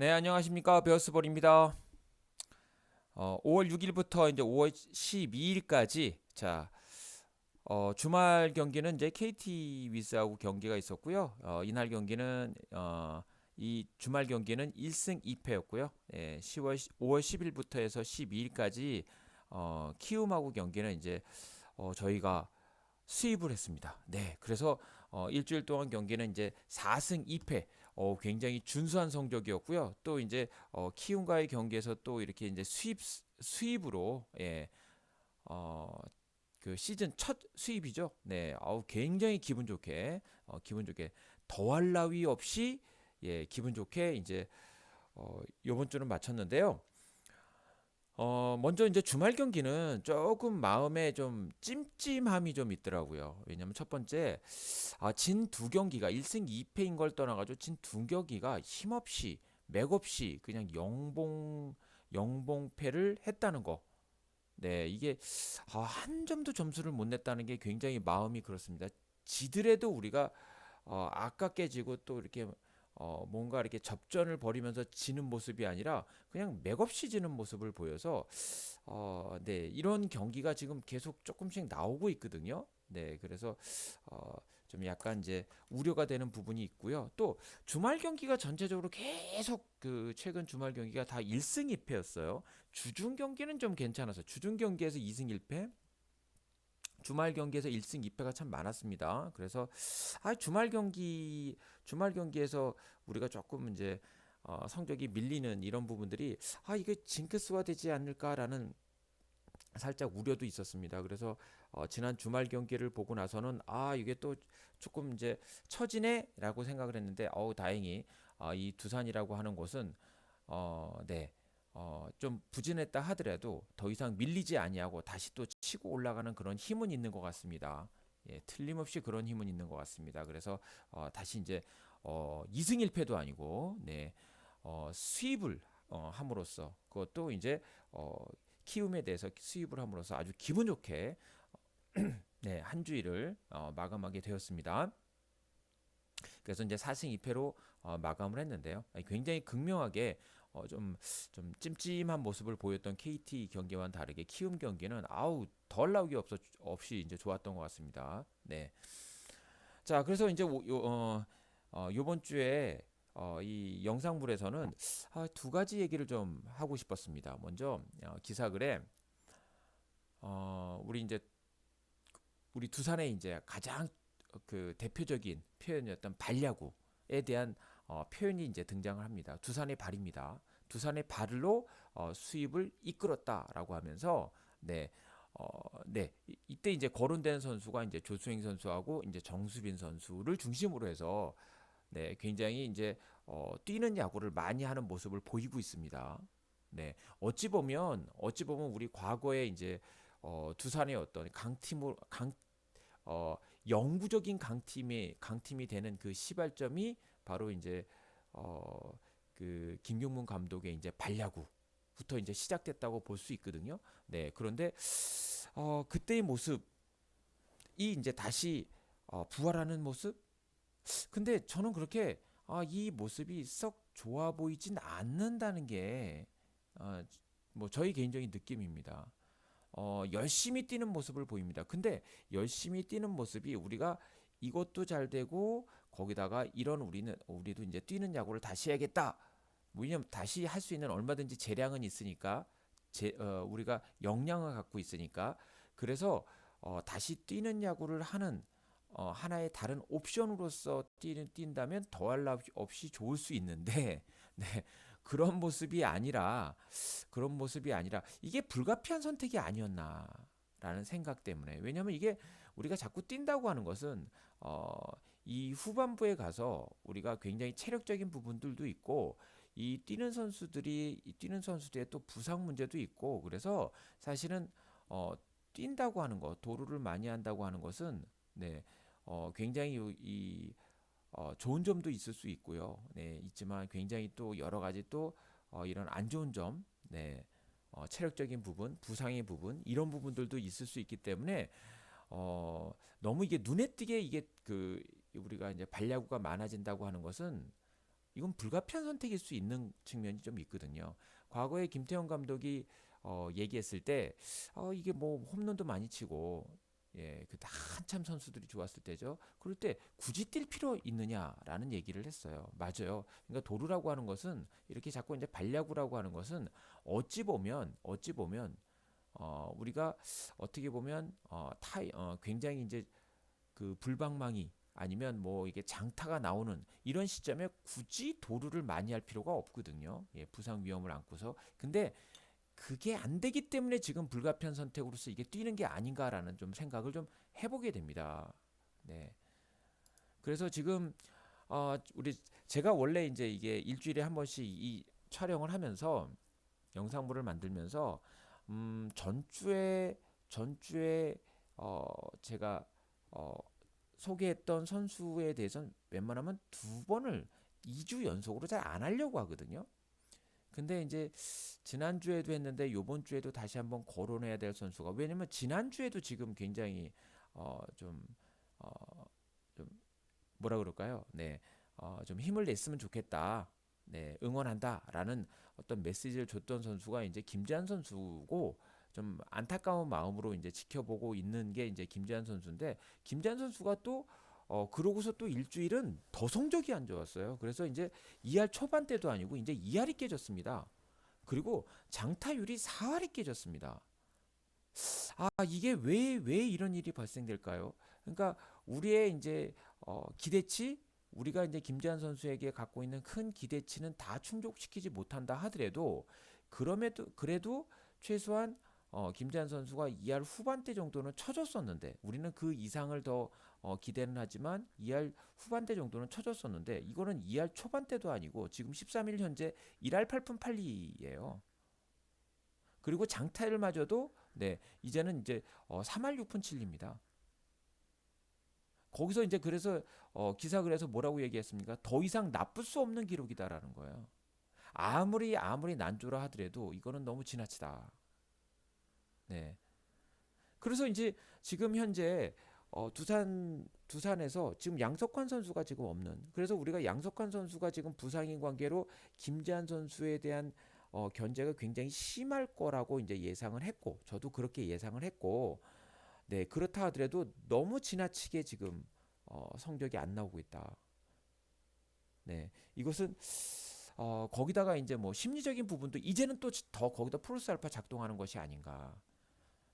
네, 안녕하십니까. 베어스볼입니다. 어, 5월 6일부터 이제 5월 12일까지 자, 어, 주말 경기는 이제 KT 위즈하고 경기가 있었고요. 어, 이날 경기는 어, 이 주말 경기는 1승 2패였고요. 예, 10월 5월 10일부터 해서 12일까지 어, 키움하고 경기는 이제 어, 저희가 수입을 했습니다. 네, 그래서 어, 일주일 동안 경기는 이제 4승 2패, 어, 굉장히 준수한 성적이었고요. 또 이제 어, 키움과의 경기에서 또 이렇게 이제 수입 수입으로 예, 어, 그 시즌 첫 수입이죠. 네, 아우 굉장히 기분 좋게 어, 기분 좋게 더할 나위 없이 예, 기분 좋게 이제 어, 요번 주는 마쳤는데요. 어, 먼저 이제 주말 경기는 조금 마음에 좀 찜찜함이 좀 있더라고요. 왜냐면 첫 번째, 아, 진 두 경기가 1승 2패인 걸 떠나가지고 진 두 경기가 힘없이, 맥없이 그냥 영봉, 영봉패를 했다는 거. 네, 이게, 아, 한 점도 점수를 못 냈다는 게 굉장히 마음이 그렇습니다. 지더라도 우리가, 어, 아깝게 지고 또 이렇게 어, 뭔가 이렇게 접전을 벌이면서 지는 모습이 아니라 그냥 맥없이 지는 모습을 보여서 어, 네, 이런 경기가 지금 계속 조금씩 나오고 있거든요. 네, 그래서 어, 좀 약간 이제 우려가 되는 부분이 있고요. 또 주말 경기가 전체적으로 계속 그 최근 주말 경기가 다 1승 2패였어요. 주중 경기는 좀 괜찮아서 주중 경기에서 2승 1패, 주말 경기에서 1승 2패가 참 많았습니다. 그래서 아 주말 경기 주말 경기에서 우리가 조금 이제 어, 성적이 밀리는 이런 부분들이 아 이게 징크스화 되지 않을까라는 살짝 우려도 있었습니다. 그래서 어, 지난 주말 경기를 보고 나서는 아 이게 또 조금 이제 처지네라고 생각을 했는데 어우 다행히 어, 이 두산이라고 하는 곳은 어, 네. 어, 좀 부진했다 하더라도 더 이상 밀리지 아니하고 다시 또 치고 올라가는 그런 힘은 있는 것 같습니다. 예, 틀림없이 그런 힘은 있는 것 같습니다. 그래서 어, 다시 이제 어, 2승 1패도 아니고 네, 어, 수입을 어, 함으로써 그것도 이제 어, 키움에 대해서 수입을 함으로써 아주 기분 좋게 네, 한 주일을 어, 마감하게 되었습니다. 그래서 이제 4승 2패로 어, 마감을 했는데요. 굉장히 극명하게 어, 좀, 좀 찜찜한 모습을 보였던 KT 경기와는 다르게 키움 경기는 아우 덜 나오기 없어, 없이 이제 좋았던 것 같습니다. 네. 자, 그래서 이제 요, 어, 어, 요번 주에 어, 이 영상물에서는 아, 두 가지 얘기를 좀 하고 싶었습니다. 먼저 어, 기사글에 어, 우리 이제 우리 두산의 이제 가장 그 대표적인 표현이었던 발야구에 대한 어, 표현이 이제 등장을 합니다. 두산의 발입니다. 두산의 발로 어, 수입을 이끌었다라고 하면서 네. 어, 네. 이, 때 이제 거론된 선수가 이제 조수행 선수하고 이제 정수빈 선수를 중심으로 해서 네, 굉장히 이제 어, 뛰는 야구를 많이 하는 모습을 보이고 있습니다. 네. 어찌 보면 어찌 보면 우리 과거에 이제 어, 두산의 어떤 강팀을 강 어, 영구적인 강팀이 강팀이 되는 그 시발점이 바로 이제 어, 그 김경문 감독의 이제 발야구부터 이제 시작됐다고 볼 수 있거든요. 네, 그런데 어, 그때의 모습이 이제 다시 어, 부활하는 모습. 근데 저는 그렇게 아, 이 모습이 썩 좋아 보이진 않는다는 게 어, 뭐 저희 개인적인 느낌입니다. 어, 열심히 뛰는 모습을 보입니다. 근데 열심히 뛰는 모습이 우리가 이것도 잘 되고 거기다가 이런 우리는 우리도 이제 뛰는 야구를 다시 해야겠다. 왜냐면 다시 할 수 있는 얼마든지 재량은 있으니까 제, 어, 우리가 역량을 갖고 있으니까 그래서 어, 다시 뛰는 야구를 하는 어, 하나의 다른 옵션으로서 뛰는 뛴다면 더할 나 없이 좋을 수 있는데 네, 그런 모습이 아니라 그런 모습이 아니라 이게 불가피한 선택이 아니었나 라는 생각 때문에. 왜냐하면 이게 우리가 자꾸 뛴다고 하는 것은 어, 이 후반부에 가서 우리가 굉장히 체력적인 부분들도 있고 이 뛰는 선수들이 이 뛰는 선수들의 또 부상 문제도 있고 그래서 사실은 어, 뛴다고 하는 것 도루를 많이 한다고 하는 것은 네, 어, 굉장히 이 어, 좋은 점도 있을 수 있고요. 네, 있지만 굉장히 또 여러 가지 또 어, 이런 안 좋은 점, 네, 어, 체력적인 부분, 부상의 부분 이런 부분들도 있을 수 있기 때문에 어, 너무 이게 눈에 띄게 이게 그 우리가 이제 발야구가 많아진다고 하는 것은 이건 불가피한 선택일 수 있는 측면이 좀 있거든요. 과거에 김태형 감독이 어, 얘기했을 때 어, 이게 뭐 홈런도 많이 치고 예, 그 한참 선수들이 좋았을 때죠. 그럴 때 굳이 뛸 필요 있느냐라는 얘기를 했어요. 맞아요. 그러니까 도루라고 하는 것은 이렇게 자꾸 이제 발야구라고 하는 것은 어찌 보면 어찌 보면 어, 우리가 어떻게 보면 어, 타 어, 굉장히 이제 그 불방망이 아니면 뭐 이게 장타가 나오는 이런 시점에 굳이 도루를 많이 할 필요가 없거든요. 예, 부상 위험을 안고서. 근데 그게 안 되기 때문에 지금 불가피한 선택으로서 이게 뛰는 게 아닌가라는 좀 생각을 좀 해보게 됩니다. 네. 그래서 지금 어 우리 제가 원래 이제 이게 일주일에 한 번씩 이 촬영을 하면서 영상물을 만들면서 음 전주에 전주에 어 제가 어 소개했던 선수에 대해서는 웬만하면 두 번을 2주 연속으로 잘 안 하려고 하거든요. 근데 이제 지난주에도 했는데 요번 주에도 다시 한번 거론해야 될 선수가 왜냐면 지난주에도 지금 굉장히 어좀어좀 뭐라 그럴까요? 네. 어 좀 힘을 냈으면 좋겠다. 네, 응원한다라는 어떤 메시지를 줬던 선수가 이제 김재한 선수고 좀 안타까운 마음으로 이제 지켜보고 있는 게 이제 김재한 선수인데 김재한 선수가 또 어, 그러고서 또 일주일은 더 성적이 안 좋았어요. 그래서 이제 2할 초반 때도 아니고 이제 2할이 깨졌습니다. 그리고 장타율이 4할이 깨졌습니다. 아, 이게 왜, 왜 이런 일이 발생될까요? 그러니까 우리의 이제 어, 기대치, 우리가 이제 김재한 선수에게 갖고 있는 큰 기대치는 다 충족시키지 못한다 하더라도 그럼에도 그래도 최소한 어, 김재한 선수가 2할 후반대 정도는 쳐줬었는데 우리는 그 이상을 더 어, 기대는 하지만 2할 후반대 정도는 쳐줬었는데 이거는 2할 초반대도 아니고 지금 13일 현재 1할 8푼 8리예요. 그리고 장타율마저도 네 이제는 이제 어, 3할 6푼 7리입니다. 거기서 이제 그래서 어, 기사 그래서 뭐라고 얘기했습니까? 더 이상 나쁠 수 없는 기록이다라는 거예요. 아무리 아무리 난조라 하더라도 이거는 너무 지나치다. 네. 그래서 이제 지금 현재 어, 두산 두산에서 지금 양석환 선수가 지금 없는. 그래서 우리가 양석환 선수가 지금 부상인 관계로 김재한 선수에 대한 어, 견제가 굉장히 심할 거라고 이제 예상을 했고, 저도 그렇게 예상을 했고, 네 그렇다 하더라도 너무 지나치게 지금 어, 성적이 안 나오고 있다. 네 이것은 어, 거기다가 이제 뭐 심리적인 부분도 이제는 또 더 거기다 플러스 알파 작동하는 것이 아닌가.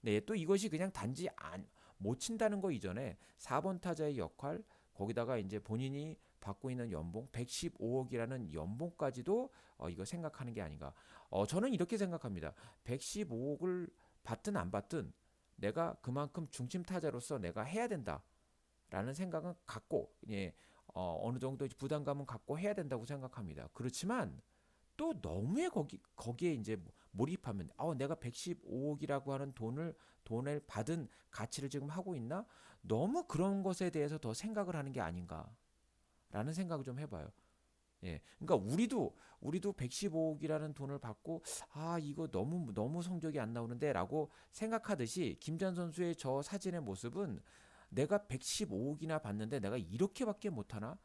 네, 또 이것이 그냥 단지 안, 못 친다는 거 이전에 4번 타자의 역할, 거기다가 이제 본인이 받고 있는 연봉 115억이라는 연봉까지도 어, 이거 생각하는 게 아닌가. 어, 저는 이렇게 생각합니다. 115억을 받든 안 받든 내가 그만큼 중심 타자로서 내가 해야 된다라는 생각은 갖고 예, 어, 어느 정도 부담감은 갖고 해야 된다고 생각합니다. 그렇지만 또 너무에 거기 거기에 이제 몰입하면 어 내가 115억이라고 하는 돈을 돈을 받은 가치를 지금 하고 있나? 너무 그런 것에 대해서 더 생각을 하는 게 아닌가라는 생각을 좀 해봐요. 예, 그러니까 우리도 우리도 115억이라는 돈을 받고 아 이거 너무 너무 성적이 안 나오는데라고 생각하듯이 김전 선수의 저 사진의 모습은 내가 115억이나 받는데 내가 이렇게밖에 못 하나?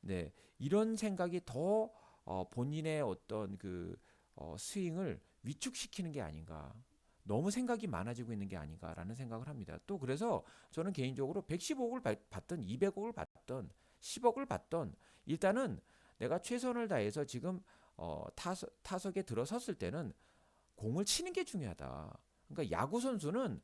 네, 이런 생각이 더 어, 본인의 어떤 그 어, 스윙을 위축시키는 게 아닌가. 너무 생각이 많아지고 있는 게 아닌가라는 생각을 합니다. 또 그래서 저는 개인적으로 115억을 받던 200억을 받던 10억을 받던 일단은 내가 최선을 다해서 지금 어, 타석, 타석에 들어섰을 때는 공을 치는 게 중요하다. 그러니까 야구 선수는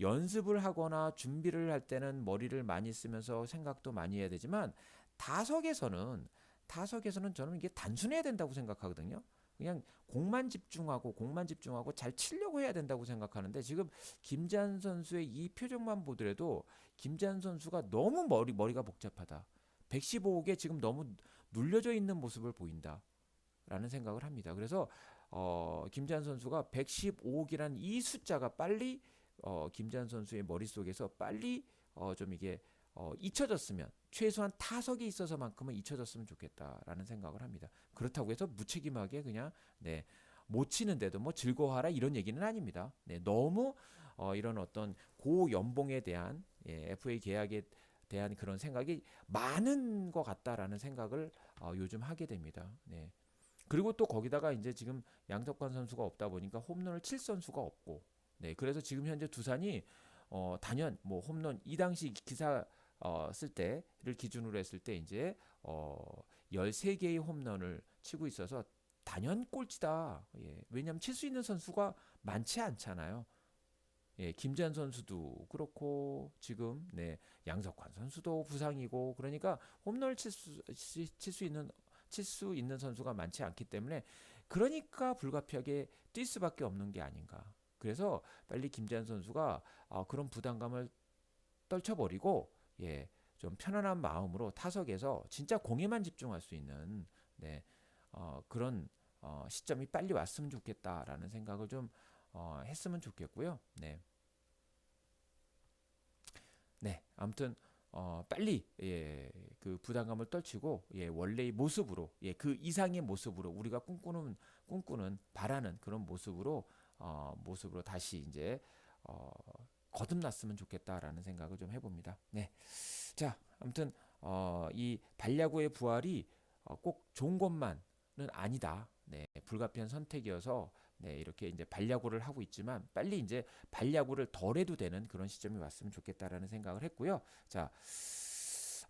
연습을 하거나 준비를 할 때는 머리를 많이 쓰면서 생각도 많이 해야 되지만 타석에서는 타석에서는 저는 이게 단순해야 된다고 생각하거든요. 그냥 공만 집중하고 공만 집중하고 잘 치려고 해야 된다고 생각하는데 지금 김재한 선수의 이 표정만 보더라도 김재한 선수가 너무 머리 머리가 복잡하다. 115억에 지금 너무 눌려져 있는 모습을 보인다. 라는 생각을 합니다. 그래서 어, 김재한 선수가 115억이라는 이 숫자가 빨리 어, 김재한 선수의 머릿속에서 빨리 어, 좀 이게 어, 잊혀졌으면 최소한 타석에 있어서만큼은 잊혀졌으면 좋겠다라는 생각을 합니다. 그렇다고 해서 무책임하게 그냥 네, 못 치는데도 뭐 즐거워하라 이런 얘기는 아닙니다. 네, 너무 어, 이런 어떤 고 연봉에 대한 예, FA 계약에 대한 그런 생각이 많은 것 같다라는 생각을 어, 요즘 하게 됩니다. 네. 그리고 또 거기다가 이제 지금 양석관 선수가 없다 보니까 홈런을 칠 선수가 없고, 네. 그래서 지금 현재 두산이 어, 단연 뭐 홈런 이 당시 기사 어, 쓸 때를 기준으로 했을 때 이제 어, 13개의 홈런을 치고 있어서 단연 꼴찌다. 예. 왜냐하면 칠 수 있는 선수가 많지 않잖아요. 예, 김재한 선수도 그렇고 지금 네 양석환 선수도 부상이고 그러니까 홈런을 칠수 칠수 있는 칠 수 있는 선수가 많지 않기 때문에 그러니까 불가피하게 뛸 수밖에 없는 게 아닌가. 그래서 빨리 김재한 선수가 어, 그런 부담감을 떨쳐버리고 예, 좀 편안한 마음으로 타석에서 진짜 공에만 집중할 수 있는 네, 어, 그런 어, 시점이 빨리 왔으면 좋겠다라는 생각을 좀 어, 했으면 좋겠고요. 네. 네. 아무튼 어, 빨리 예, 그 부담감을 떨치고 예, 원래의 모습으로 예, 그 이상의 모습으로 우리가 꿈꾸는 꿈꾸는 바라는 그런 모습으로 어, 모습으로 다시 이제 어, 거듭났으면 좋겠다라는 생각을 좀 해봅니다. 네. 자, 아무튼 어, 이 반야구의 부활이 어, 꼭 좋은 것만은 아니다. 네, 불가피한 선택이어서 네, 이렇게 이제 반야구를 하고 있지만 빨리 이제 반야구를 덜 해도 되는 그런 시점이 왔으면 좋겠다라는 생각을 했고요. 자,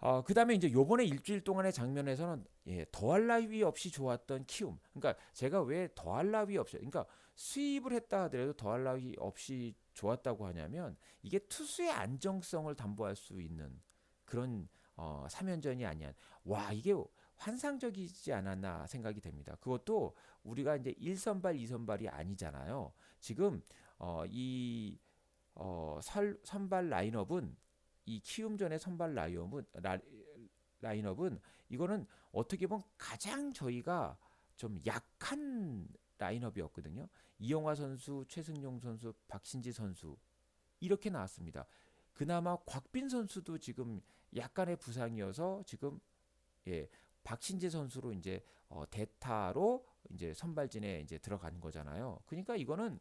어, 그 다음에 이제 요번에 일주일 동안의 장면에서는 예, 더할 나위 없이 좋았던 키움. 그러니까 제가 왜 더할 나위 없이, 그러니까 수입을 했다 하더라도 더할 나위 없이 좋았다고 하냐면 이게 투수의 안정성을 담보할 수 있는 그런 어, 3연전이 아니야. 와, 이게 환상적이지 않았나 생각이 됩니다. 그것도 우리가 이제 1선발, 2선발이 아니잖아요. 지금 어, 이 어, 설, 선발 라인업은 이 키움전의 선발 라인업은 라, 라인업은 이거는 어떻게 보면 가장 저희가 좀 약한 라인업이었거든요. 이영화 선수, 최승용 선수, 박신지 선수 이렇게 나왔습니다. 그나마 곽빈 선수도 지금 약간의 부상이어서 지금 예, 박신재 선수로 이제 어, 대타로 이제 선발진에 이제 들어간 거잖아요. 그러니까 이거는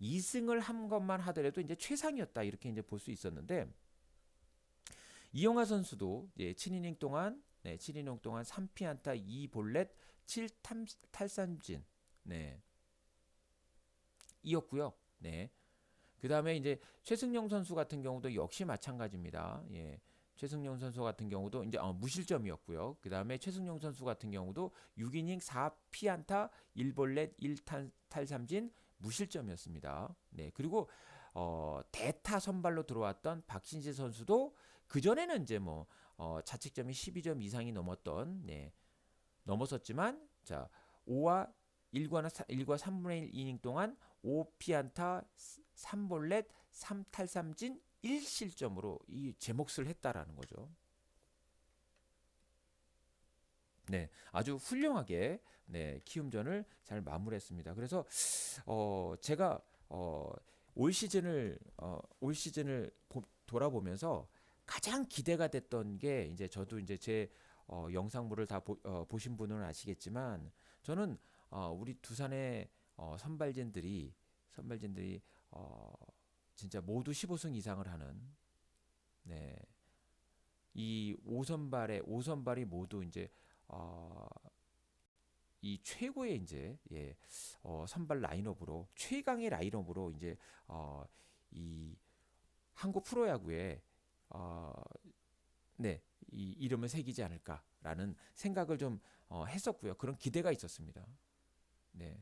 2승을 한 것만 하더라도 이제 최상이었다 이렇게 이제 볼 수 있었는데 이영하 선수도 예, 7이닝 동안 네, 7이닝 동안 3피안타 2볼넷 7탈삼진 네. 이었고요. 네. 그다음에 이제 최승용 선수 같은 경우도 역시 마찬가지입니다. 예. 최승용 선수 같은 경우도 이제 어, 무실점이었고요. 그 다음에 최승용 선수 같은 경우도 6이닝 4피안타 1볼넷 1탈삼진 무실점이었습니다. 네 그리고 어, 대타 선발로 들어왔던 박신재 선수도 그 전에는 이제 뭐 어, 자책점이 12점 이상이 넘었던 네, 넘었었지만 자 5와 1과 1과 3분의 1 이닝 동안 5피안타 3볼넷 3탈삼진 1실점으로 이 제 몫을 했다라는 거죠. 네, 아주 훌륭하게 네, 키움전을 잘 마무리했습니다. 그래서 어, 제가 어, 올 시즌을 어, 올 시즌을 보, 돌아보면서 가장 기대가 됐던 게 이제 저도 이제 제 어, 영상물을 다 보, 어, 보신 분은 아시겠지만 저는 어, 우리 두산의 어, 선발진들이 선발진들이 어, 진짜 모두 15승 이상을 하는 네. 이 5선발의 5선발이 모두 이제 어, 이 최고의 이제 예, 어, 선발 라인업으로 최강의 라인업으로 이제 어, 이 한국 프로야구에 어, 네, 이 이름을 새기지 않을까라는 생각을 좀 어, 했었고요. 그런 기대가 있었습니다. 네.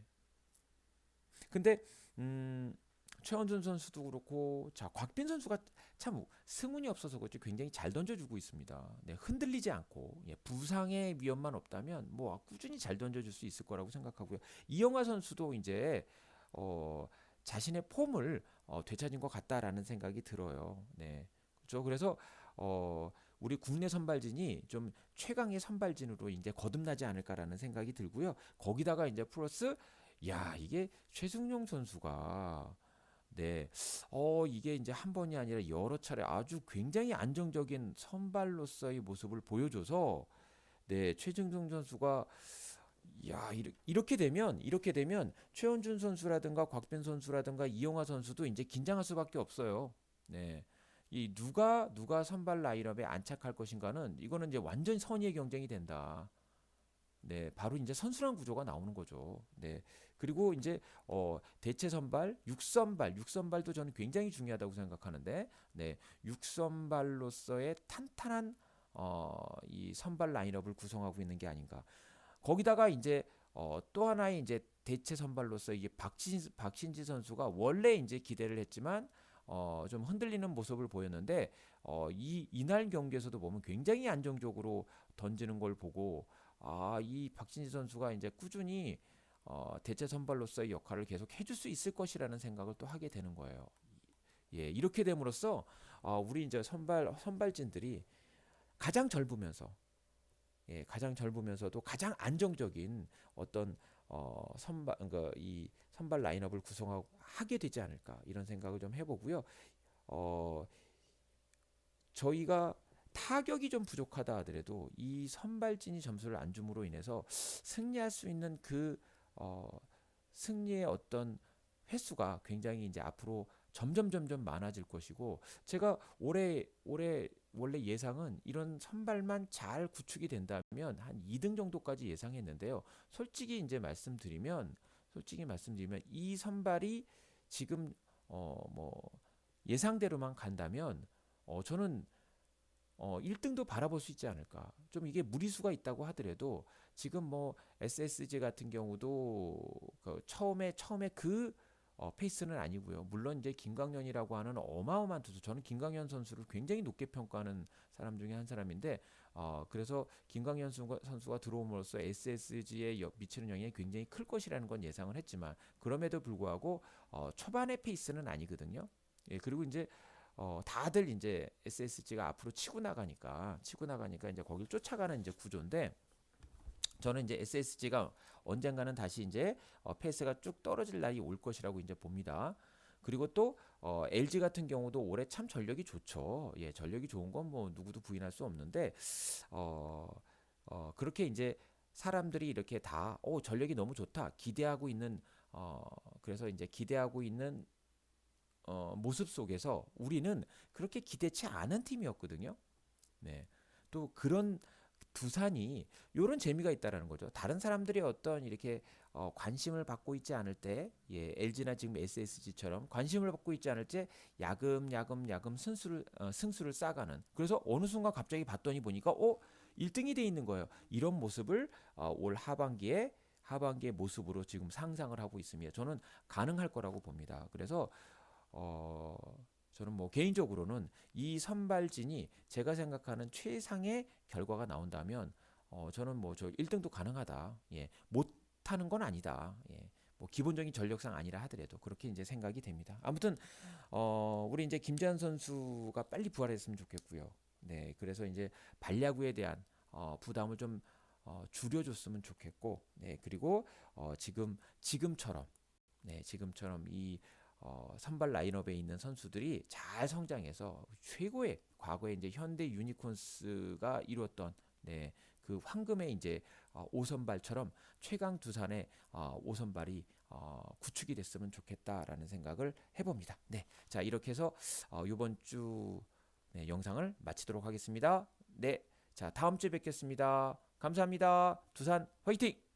근데 음 최원준 선수도 그렇고 자 곽빈 선수가 참 승운이 없어서 그렇지 굉장히 잘 던져주고 있습니다. 네, 흔들리지 않고 예, 부상의 위험만 없다면 뭐 꾸준히 잘 던져줄 수 있을 거라고 생각하고요. 이영하 선수도 이제 어, 자신의 폼을 어, 되찾은 것 같다라는 생각이 들어요. 네, 그렇죠. 그래서 어, 우리 국내 선발진이 좀 최강의 선발진으로 이제 거듭나지 않을까라는 생각이 들고요. 거기다가 이제 플러스 야 이게 최승용 선수가 네, 어 이게 이제 한 번이 아니라 여러 차례 아주 굉장히 안정적인 선발로서의 모습을 보여줘서 네 최승용 선수가 야 이렇게 되면 이렇게 되면 최원준 선수라든가 곽빈 선수라든가 이영하 선수도 이제 긴장할 수밖에 없어요. 네. 이 누가 누가 선발 라인업에 안착할 것인가는 이거는 이제 완전 선의의 경쟁이 된다. 네, 바로 이제 선수란 구조가 나오는 거죠. 네. 그리고 이제 어 대체 선발, 육선발, 육선발도 저는 굉장히 중요하다고 생각하는데, 네, 육선발로서의 탄탄한 어이 선발 라인업을 구성하고 있는 게 아닌가. 거기다가 이제 어또 하나의 이제 대체 선발로서 이게 박신 박신지 선수가 원래 이제 기대를 했지만 어 좀 흔들리는 모습을 보였는데 어 이 이날 경기에서도 보면 굉장히 안정적으로 던지는 걸 보고 아, 이 박진지 선수가 이제 꾸준히 어, 대체 선발로서의 역할을 계속 해줄 수 있을 것이라는 생각을 또 하게 되는 거예요. 예, 이렇게 됨으로써 어, 우리 이제 선발 선발진들이 가장 젊으면서 예, 가장 젊으면서도 가장 안정적인 어떤 어, 선발 그러니까 이 선발 라인업을 구성하고 하게 되지 않을까 이런 생각을 좀 해보고요. 어, 저희가 타격이 좀 부족하다 하더라도 이 선발진이 점수를 안 줌으로 인해서 승리할 수 있는 그 어, 승리의 어떤 횟수가 굉장히 이제 앞으로 점점 점점 많아질 것이고 제가 올해 올해 원래 예상은 이런 선발만 잘 구축이 된다면 한 2등 정도까지 예상했는데요. 솔직히 이제 말씀드리면 솔직히 말씀드리면 이 선발이 지금 어 뭐 예상대로만 간다면 어 저는 어 1등도 바라볼 수 있지 않을까. 좀 이게 무리수가 있다고 하더라도 지금 뭐 SSG 같은 경우도 그 처음에 처음에 그 어, 페이스는 아니고요. 물론 이제 김광현이라고 하는 어마어마한 투수. 저는 김광현 선수를 굉장히 높게 평가하는 사람 중에 한 사람인데, 어, 그래서 김광현 선수가, 들어옴으로써 SSG에 미치는 영향이 굉장히 클 것이라는 건 예상을 했지만, 그럼에도 불구하고 어, 초반의 페이스는 아니거든요. 예, 그리고 이제 어, 다들 이제 SSG가 앞으로 치고 나가니까 치고 나가니까 이제 거길 쫓아가는 이제 구조인데 저는 이제 SSG가 언젠가는 다시 이제 어, 페이스가 쭉 떨어질 날이 올 것이라고 이제 봅니다. 그리고 또 어, LG 같은 경우도 올해 참 전력이 좋죠. 예, 전력이 좋은 건 뭐 누구도 부인할 수 없는데 어, 어, 그렇게 이제 사람들이 이렇게 다 어, 전력이 너무 좋다 기대하고 있는 어, 그래서 이제 기대하고 있는 어, 모습 속에서 우리는 그렇게 기대치 않은 팀이었거든요. 네. 또 그런 두산이 요런 재미가 있다라는 거죠. 다른 사람들이 어떤 이렇게 어, 관심을 받고 있지 않을 때, 예, LG나 지금 SSG처럼 관심을 받고 있지 않을 때 야금 야금 야금 승수를 어, 승수를 쌓아가는. 그래서 어느 순간 갑자기 봤더니 보니까 어 1등이 돼 있는 거예요. 이런 모습을 어, 올 하반기에 하반기의 모습으로 지금 상상을 하고 있습니다. 저는 가능할 거라고 봅니다. 그래서 어 저는 뭐 개인적으로는 이 선발진이 제가 생각하는 최상의 결과가 나온다면 어 저는 뭐 저 1등도 가능하다. 예. 못 하는 건 아니다. 예. 뭐 기본적인 전력상 아니라 하더라도 그렇게 이제 생각이 됩니다. 아무튼 어 우리 이제 김재환 선수가 빨리 부활했으면 좋겠고요. 네. 그래서 이제 반야구에 대한 어 부담을 좀 어, 줄여줬으면 좋겠고, 네 그리고 어, 지금 지금처럼, 네 지금처럼 이 어, 선발 라인업에 있는 선수들이 잘 성장해서 최고의 과거에 이제 현대 유니콘스가 이루었던 네, 그 황금의 이제 어, 오선발처럼 최강 두산의 어, 오선발이 어, 구축이 됐으면 좋겠다라는 생각을 해봅니다. 네, 자 이렇게 해서 어, 이번 주 네, 영상을 마치도록 하겠습니다. 네, 자 다음 주에 뵙겠습니다. 감사합니다. 두산 화이팅!